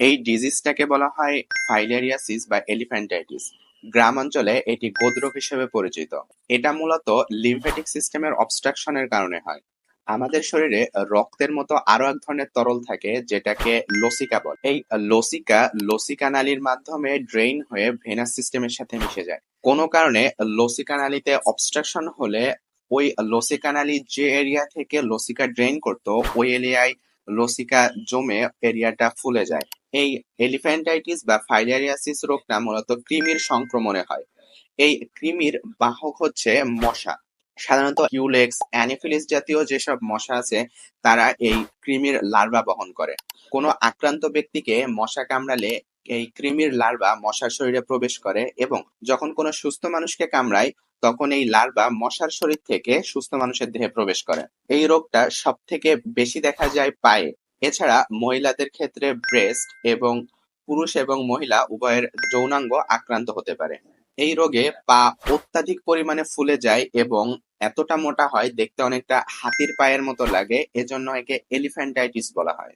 এই ডিজিজটাকে বলা হয় ফাইলেরিয়াসিস বা এলিফ্যান্টাইটিস। গ্রামাঞ্চলে এটি গোদরোগ হিসেবে পরিচিত। এটা মূলত লিম্ফ্যাটিক সিস্টেমের অবস্ট্রাকশনের কারণে হয়। আমাদের শরীরে রক্তের মতো আরও এক ধরনের তরল থাকে, যেটাকে লসিকা বলে। এই লসিকা লসিকা নালীর মাধ্যমে ড্রেইন হয়ে ভেনাস সিস্টেমের সাথে মিশে যায়। কোনো কারণে লসিকা নালীতে অবস্ট্রাকশন হলে ওই লসিকা নালী যে এরিয়া থেকে লসিকা ড্রেইন করতো, ওই এরিয়ায় লসিকা জমে এরিয়াটা ফুলে যায়। এই এলিফ্যান্টাইটিস বা ফাইলেরিয়াসিস রোগটা মূলত কৃমির সংক্রমণে হয়। এই কৃমির বাহক হচ্ছে মশা। সাধারণত কিউলেক্স, অ্যানিফিলিস জাতীয় যেসব মশা আছে তারা এই কৃমির লার্ভা বহন করে। কোনো আক্রান্ত ব্যক্তিকে মশা কামড়ালে এই কৃমির লার্ভা মশার শরীরে প্রবেশ করে এবং যখন কোনো সুস্থ মানুষকে কামড়ায় তখন এই লার্ভা মশার শরীর থেকে সুস্থ মানুষের দেহে প্রবেশ করে। এই রোগটা সব থেকে বেশি দেখা যায় পায়ে। এছাড়া মহিলাদের ক্ষেত্রে ব্রেস্ট এবং পুরুষ এবং মহিলা উভয়ের যৌনাঙ্গ আক্রান্ত হতে পারে। এই রোগে পা অত্যাধিক পরিমাণে ফুলে যায় এবং এতটা মোটা হয়, দেখতে অনেকটা হাতির পায়ের মতো লাগে, এজন্য একে এলিফ্যান্টাইটিস বলা হয়।